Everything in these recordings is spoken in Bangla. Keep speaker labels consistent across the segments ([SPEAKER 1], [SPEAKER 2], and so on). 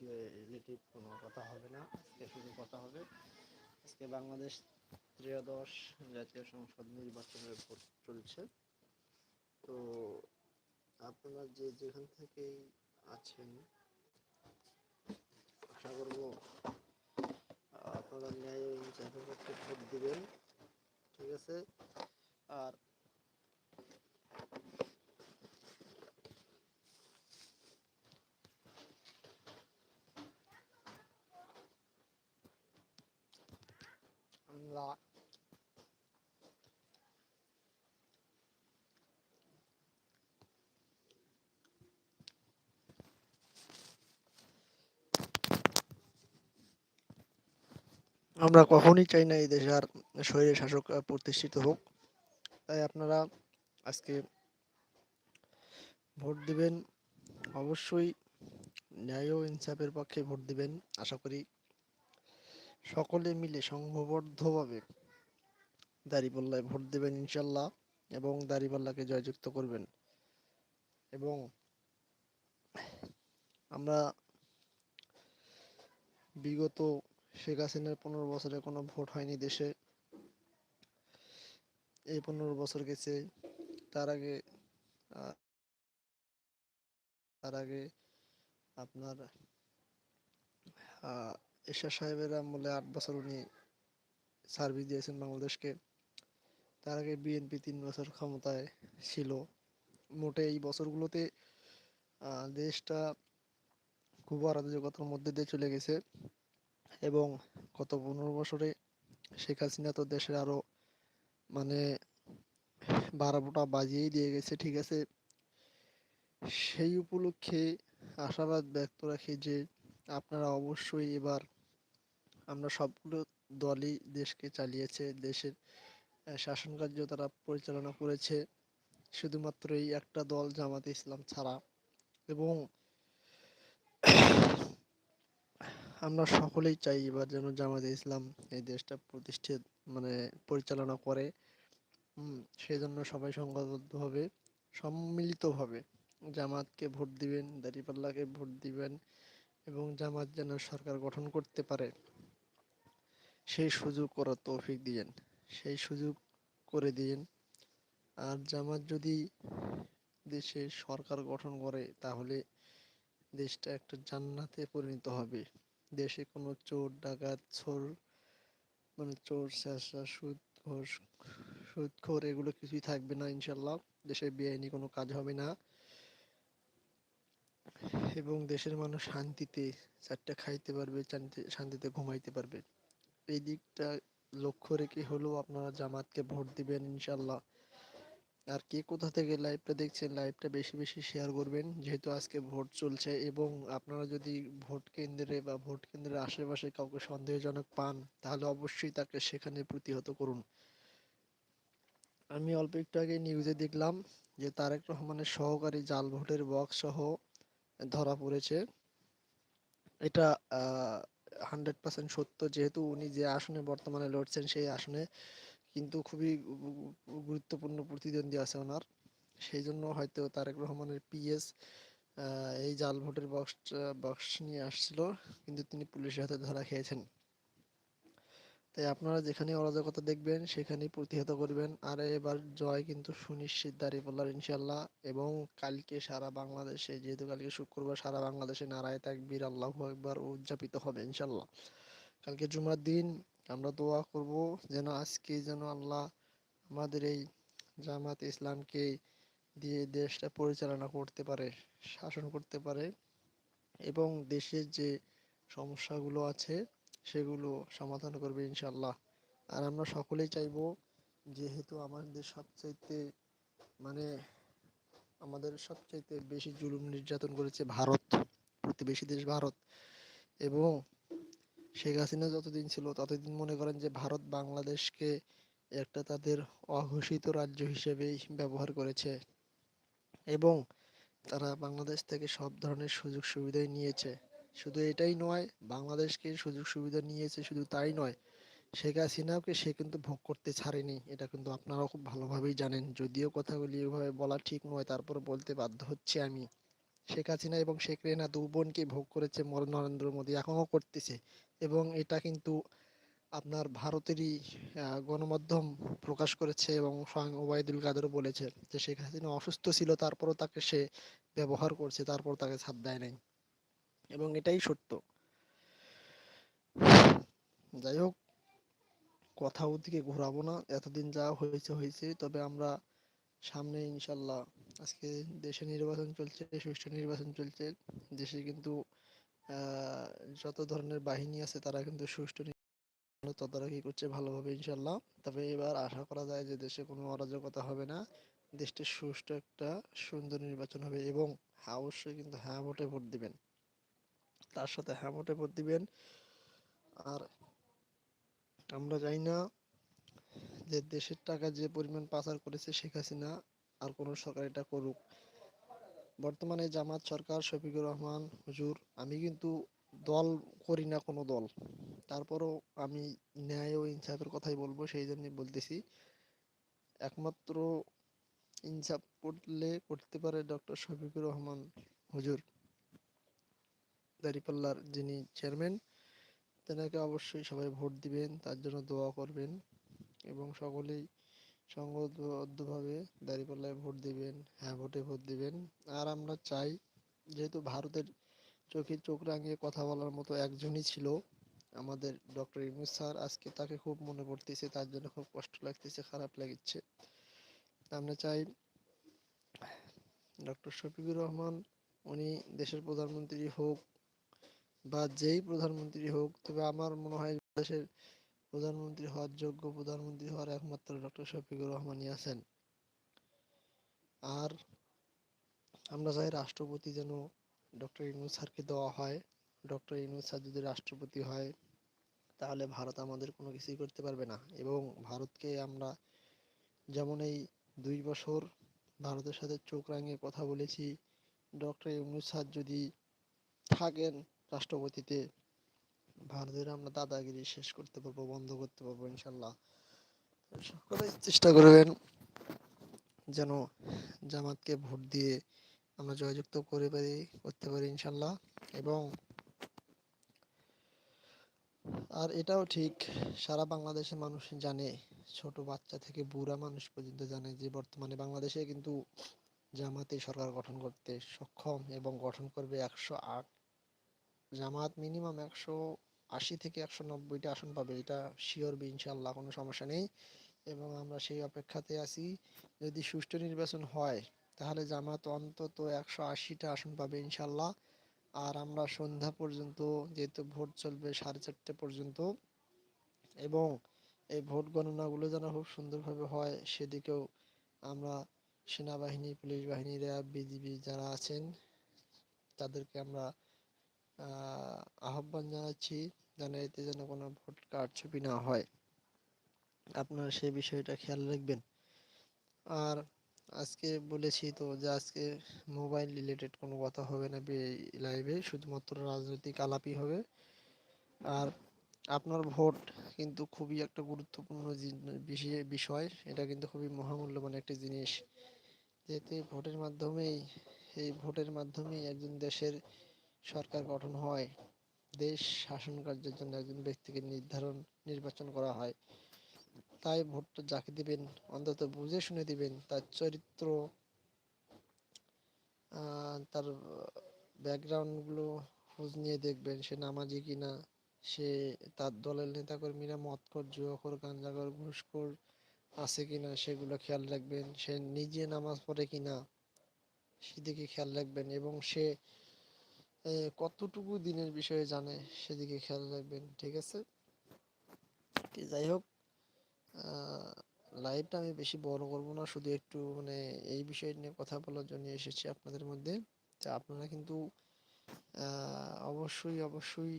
[SPEAKER 1] ভিডিও রিলেটিভ কোনো কথা হবে না, আজকে শুধু কথা হবে। আজকে বাংলাদেশ ত্রয়োদশ জাতীয় সংসদ নির্বাচনের ভোট চলছে। তো আপনারা যে যেখান থেকেই আছেন, আশা করব আপনারা ন্যায় ইনসাফের পক্ষে ভোট দিবেন, ঠিক আছে? আর আমরা আমরা কখনই চাই না এই দেশে আর স্বৈর শাসক প্রতিষ্ঠিত হোক। তাই আপনারা আজকে ভোট দিবেন। অবশ্যই ন্যায় ও ইনসাফের পক্ষে ভোট দিবেন। আশা করি সকলে মিলে সংঘবদ্ধভাবে দাঁড়িপাল্লায় ভোট দেবেন ইনশাল্লাহ এবং দাঁড়িপাল্লাকে জয়যুক্ত করবেন। এবং আমরা বিগত শেখ হাসিনার পনেরো বছরে কোনো ভোট হয়নি দেশে। এই পনেরো বছর গেছে, তার আগে তার আগে আপনার এরশাদ সাহেবের আমলে আট বছর উনি সার্ভিস দিয়েছেন বাংলাদেশকে। তার আগে বিএনপি তিন বছর ক্ষমতায় ছিল। মোটে এই বছরগুলোতে দেশটা খুব অরাজকতার মধ্যে দিয়ে চলে গেছে এবং গত পনেরো বছরে শেখ হাসিনা তো দেশের আরও মানে বারোটা বাজিয়েই দিয়ে গেছে, ঠিক আছে? সেই উপলক্ষে আশাবাদ ব্যক্ত রাখি যে আপনারা অবশ্যই এবার আমরা সবগুলো দলই দেশকে চালিয়েছে, দেশের শাসন কার্য তারা পরিচালনা করেছে। শুধুমাত্র এই একটা দল জামাতে ইসলাম ছাড়া। এবং আমরা সকলেই চাই এবার যেন জামাতে ইসলাম এই দেশটা প্রতিষ্ঠিত মানে পরিচালনা করে। সেই জন্য সবাই সংঘবদ্ধভাবে সম্মিলিতভাবে। জামাতকে ভোট দিবেন, দাঁড়িপাল্লাকে ভোট দিবেন এবং জামাত যেন সরকার গঠন করতে পারে, সেই সুযোগ করার তৌফিক দিয়েন। সেই সুযোগ করে দিন আর জামাত যদি দেশে সরকার গঠন করে, তাহলে দেশটা একটা জান্নাতে পরিণত হবে। দেশে কোনো চোর, ডাকাত, চোর মানে চোর চেঁচা সুদ ঘোষ সুদখোর, এগুলো কিছুই থাকবে না ইনশাল্লাহ। দেশে বেআইনি কোনো কাজ হবে না। এবং দেশের মানুষ শান্তিতে চারটা খাইতে পারবে শান্তিতে ঘুমাইতে পারবে। এই দিকটা লক্ষ্য রেখে হলেও আপনারা জামাতকে ভোট দিবেন ইনশাল্লাহ আর কে কোথা থেকে লাইভটা দেখছেন, লাইভটা বেশি বেশি শেয়ার করবেন। যেহেতু আজকে ভোট চলছে এবং আপনারা যদি ভোট কেন্দ্রে বা ভোট কেন্দ্রের আশেপাশে কাউকে সন্দেহজনক পান, তাহলে অবশ্যই তাকে সেখানে প্রতিহত করুন। আমি অল্প একটু আগে নিউজে দেখলাম যে তারেক রহমানের সহকারী জাল ভোটের বক্স সহ ধরা পড়েছে। এটা হান্ড্রেড পার্সেন্ট সত্য। যেহেতু উনি যে আসনে বর্তমানে লড়ছেন সেই আসনে কিন্তু খুবই গুরুত্বপূর্ণ প্রতিদ্বন্দ্বী আছে ওনার। সেই জন্য হয়তো তারেক রহমানের পিএস এই জাল ভোটের বক্স বক্স নিয়ে আসছিল। কিন্তু তিনি পুলিশের হাতে ধরা খেয়েছেন। তাই আপনারা যেখানে অরাজকতা দেখবেন, সেখানেই প্রতিহত করবেন। আর এবার জয় কিন্তু সুনিশ্চিত দাঁড়িপাল্লার ইনশাল্লাহ এবং কালকে সারা বাংলাদেশে, যেহেতু কালকে শুক্রবার সারা বাংলাদেশে নারায় তাকবীর, আল্লাহ আকবার উদযাপিত হবে ইনশাল্লাহ কালকে জুমার দিন, আমরা দোয়া করব যেন আজকে যেন আল্লাহ আমাদের এই জামাত ইসলামকে দিয়ে দেশটা পরিচালনা করতে পারে, শাসন করতে পারে। এবং দেশের যে সমস্যাগুলো আছে সেগুলো সমাধান করবে ইনশাল্লাহ আর আমরা সকলেই চাইব যেহেতু আমাদের সবচাইতে মানে আমাদের সবচাইতে বেশি জুলুম নির্যাতন করেছে ভারত, প্রতিবেশী দেশ ভারত। এবং শেখ হাসিনা যতদিন ছিল ততদিন মনে করেন যে ভারত বাংলাদেশকে একটা তাদের অঘোষিত রাজ্য হিসেবেই ব্যবহার করেছে। এবং তারা বাংলাদেশ থেকে সব ধরনের সুযোগ সুবিধাই নিয়েছে। শুধু এটাই নয়, বাংলাদেশকে সুযোগ সুবিধা নিয়েছে শুধু তাই নয়, শেখ হাসিনাকে সে কিন্তু ভোগ করতে ছাড়েনি, এটা কিন্তু আপনারাও খুব ভালোভাবেই জানেন। যদিও কথাগুলি এভাবে বলা ঠিক নয়, তারপর বলতে বাধ্য হচ্ছে আমি। শেখ হাসিনা এবং শেখ রেহানা দু বোনকে ভোগ করেছে নরেন্দ্র মোদী, এখনও করতেছে। এবং এটা কিন্তু আপনার ভারতেরই গণমাধ্যম প্রকাশ করেছে এবং স্বয়ং ওবায়দুল কাদেরও বলেছে যে শেখ হাসিনা অসুস্থ ছিল, তারপরও তাকে সে ব্যবহার করছে, তারপর তাকে ছাড় দেয় নাই। এবং এটাই সত্য। যাই হোক কথা ওদিকে ঘোরাবো না। এতদিন যা হয়েছে হয়েছে। তবে আমরা সামনে ইনশাল্লাহ আজকে দেশে নির্বাচন চলছে, সুষ্ঠু নির্বাচন চলছে। দেশে কিন্তু যত ধরনের বাহিনী আছে, তারা কিন্তু সুষ্ঠু তদারকি করছে ভালোভাবে ইনশাল্লাহ। তবে এবার আশা করা যায় যে দেশে কোনো অরাজকতা হবে না। দেশটি সুষ্ঠু একটা সুন্দর নির্বাচন হবে এবং অবশ্যই কিন্তু হ্যাঁ ভোটে ভোট দিবেন। তার সাথে হ্যাঁ ভোটে দিবেন। আর আমরা চাই না যে দেশের টাকা যে পরিমাণ পাচার করেছে শেখ হাসিনা আর কোন সরকার এটা করুক। বর্তমানে জামাত সরকার শফিকুর রহমান, হুজুর, আমি কিন্তু দল করি না কোনো দল। তারপরও আমি ন্যায় ও ইনসাফের কথাই বলব, সেই জন্যই বলতেছি। একমাত্র ইনসাফ করলে করতে পারে ডক্টর শফিকুর রহমান, হুজুর। দাঁড়িপাল্লার যিনি চেয়ারম্যান তেনাকে অবশ্যই সবাই ভোট দিবেন, তার জন্য দোয়া করবেন এবং সকলেই সংঘবদ্ধভাবে দাঁড়িপাল্লায় ভোট দিবেন হ্যাঁ ভোটে ভোট দিবেন। আর আমরা চাই, যেহেতু ভারতের চোখে চোখ রাঙিয়ে কথা বলার মতো একজনই ছিল আমাদের ডক্টর ইউনূস স্যার, আজকে তাকে খুব মনে পড়তেছে, তার জন্য খুব কষ্ট লাগতেছে, খারাপ লাগছে। আমরা চাই ডক্টর শফিকুর রহমান, উনি দেশের প্রধানমন্ত্রী হোক বা যেই প্রধানমন্ত্রী হোক, তবে আমার মনে হয় দেশের প্রধানমন্ত্রী হওয়ার যোগ্য প্রধানমন্ত্রী হওয়ার একমাত্র ডক্টর শফিকুর রহমানই আছেন। আর আমরা চাই রাষ্ট্রপতি যেন ডক্টর ইউনূস স্যারকে দেওয়া হয়। ডক্টর ইউনূস স্যার যদি রাষ্ট্রপতি হয়, তাহলে ভারত আমাদের কোনো কিছুই করতে পারবে না। এবং ভারতকে আমরা যেমন এই দুই বছর ভারতের সাথে চোখ রাঙিয়ে কথা বলেছি ডক্টর ইউনূস স্যার যদি থাকেন রাষ্ট্রপতিতে ভারতের আমরা দাদাগিরি শেষ করতে পারব, বন্ধ করতে পারব ইনশাল্লাহ। সকলেই চেষ্টা করবেন যেন জামাতকে ভোট দিয়ে আমরা জয়যুক্ত করে পারি, করতে পারি ইনশাল্লাহ। এবং আর এটাও ঠিক, সারা বাংলাদেশের মানুষ জানে, ছোট বাচ্চা থেকে বুড়া মানুষ পর্যন্ত জানে যে বর্তমানে বাংলাদেশে কিন্তু জামাতে সরকার গঠন করতে সক্ষম এবং গঠন করবে একশো আট জামাত মিনিমাম একশো আশি থেকে একশো নব্বইটা আসন পাবে, এটা শিওর বি ইনশাল্লাহ কোনো সমস্যা নেই। এবং আমরা সেই অপেক্ষাতে আছি, যদি সুষ্ঠু নির্বাচন হয়, তাহলে জামাত অন্তত একশো আশিটা আসন পাবে ইনশাল্লাহ আর আমরা সন্ধ্যা পর্যন্ত, যেহেতু ভোট চলবে সাড়ে চারটে পর্যন্ত, এবং এই ভোট গণনাগুলো যেন খুব সুন্দরভাবে হয়, সেদিকেও আমরা সেনাবাহিনী, পুলিশ বাহিনী, র্যাব, বিজিবি যারা আছেন, তাদেরকে আমরা আহ্বান জানাচ্ছি এতে যেন কোনো ভোট কারচুপি না হয়। আপনারা সেই বিষয়টা খেয়াল রাখবেন। আর আজকে বলেছি তো যে আজকে মোবাইল রিলেটেড কোনো কথা হবে না লাইভে শুধুমাত্র রাজনৈতিক আলাপই হবে। আর আপনার ভোট কিন্তু খুবই একটা গুরুত্বপূর্ণ বিষয় এটা কিন্তু খুবই মহামূল্যবান একটি জিনিস। যেহেতু ভোটের মাধ্যমেই, এই ভোটের মাধ্যমেই একজন দেশের সরকার গঠন হয়, দেশ শাসন কার্যের জন্য একজন ব্যক্তিকে নির্ধারণ, নির্বাচন করা হয়। তাই ভোটটা যাকে দিবেন, অন্তত বুঝে শুনে দিবেন, তার চরিত্র তার ব্যাকগ্রাউন্ডগুলো খোঁজ নিয়ে দেখবেন, সে নামাজি কিনা, সে তার দলের নেতাকর্মীরা মদখোর, জুয়াখোর গাঞ্জাখোর ঘুষখোর আছে কিনা, সেগুলো খেয়াল রাখবেন। সে নিজে নামাজ পড়ে কিনা, সেদিকে খেয়াল রাখবেন এবং সে কতটুকু দিনের বিষয়ে জানে সেদিকে খেয়াল রাখবেন, ঠিক আছে? যাই হোক লাইভটা আমি বেশি বড় করব না, শুধু একটু মানে এই বিষয় নিয়ে কথা বলার জন্য এসেছি আপনাদের মধ্যে। তা আপনারা কিন্তু অবশ্যই অবশ্যই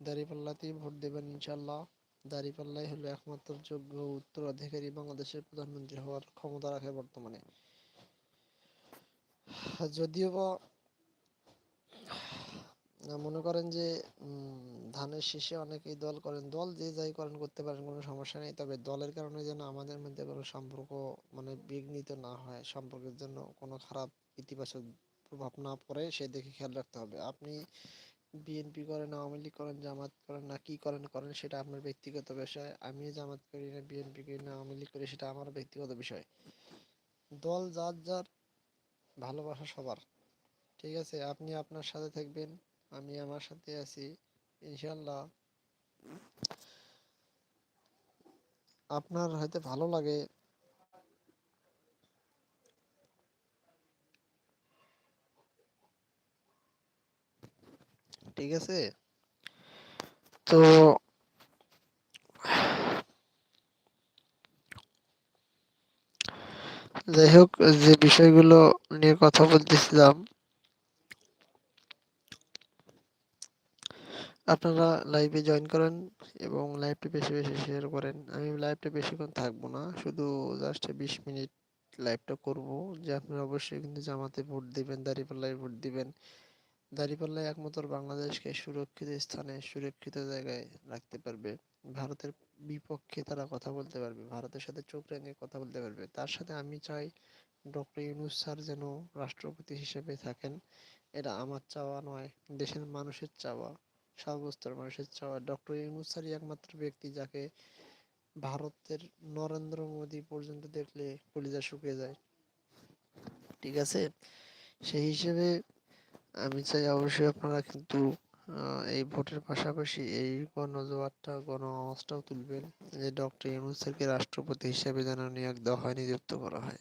[SPEAKER 1] দাঁড়িপাল্লাতেই ভোট দেবেন ইনশাল্লাহ দাঁড়িপাল্লাই হলো একমাত্র যোগ্য উত্তরাধিকারী বাংলাদেশের প্রধানমন্ত্রী হওয়ার ক্ষমতা রাখে বর্তমানে। যদিও বা মনে করেন যে ধানের শীষে অনেকেই দল করেন। দল যে যাই করেন, করতে পারেন, কোনো সমস্যা নেই। তবে দলের কারণে যেন আমাদের মধ্যে কোনো সম্পর্ক মানে বিঘ্নিত না হয়, সম্পর্কের জন্য কোনো খারাপ ইতিবাচক প্রভাব না পড়ে সেদিকে খেয়াল রাখতে হবে। আপনি বিএনপি করেন, আওয়ামী লীগ করেন, জামাত করেন না কি করেন করেন সেটা আপনার ব্যক্তিগত বিষয়। আমি জামাত করি না, বিএনপি করি না, আওয়ামী লীগ করি, সেটা আমার ব্যক্তিগত বিষয়। দল যার যার ভালোবাসা সবার। ঠিক আছে? আপনি আপনার সাথে থাকবেন। আমি আমার সাথে আছি ইনশাল্লাহ আপনার হয়তো ভালো লাগে। ঠিক আছে? তো যাই হোক, যে বিষয়গুলো নিয়ে কথা বলতেছিলাম আপনারা লাইভে জয়েন করেন এবং লাইভটি বেশি বেশি শেয়ার করেন। আমি লাইভটা বেশিক্ষণ থাকব না, শুধু জাস্ট বিশ মিনিট লাইভটা করব। যে আপনারা অবশ্যই কিন্তু জামাতে ভোট দিবেন, দাঁড়িপাল্লায় ভোট দিবেন। দাঁড়িপাল্লায় একমাত্র বাংলাদেশকে সুরক্ষিত স্থানে, সুরক্ষিত জায়গায় রাখতে পারবে। ভারতের বিপক্ষে তারা কথা বলতে পারবে, ভারতের সাথে চোখ রাঙিয়ে কথা বলতে পারবে। তার সাথে আমি চাই ডক্টর ইউনুস স্যার যেন রাষ্ট্রপতি হিসেবে থাকেন। এটা আমার চাওয়া নয়, দেশের মানুষের চাওয়া। সর্বস্তর মানুষের চাওয়া। ডক্টর ইউনুস স্যারই একমাত্র ব্যক্তি যাকে ভারতের নরেন্দ্র মোদী পর্যন্ত দেখলে কলিজা শুকিয়ে যায়। ঠিক আছে? সেই হিসেবে আমি চাই অবশ্যই আপনারা কিন্তু এই ভোটের পাশাপাশি এই গণজোয়ারটা গণ আওয়াজটাও তুলবেন। যে ডক্টর ইউনুস স্যারকে রাষ্ট্রপতি হিসেবে যেন নিয়োগ দেওয়া হয়, নিযুক্ত করা হয়।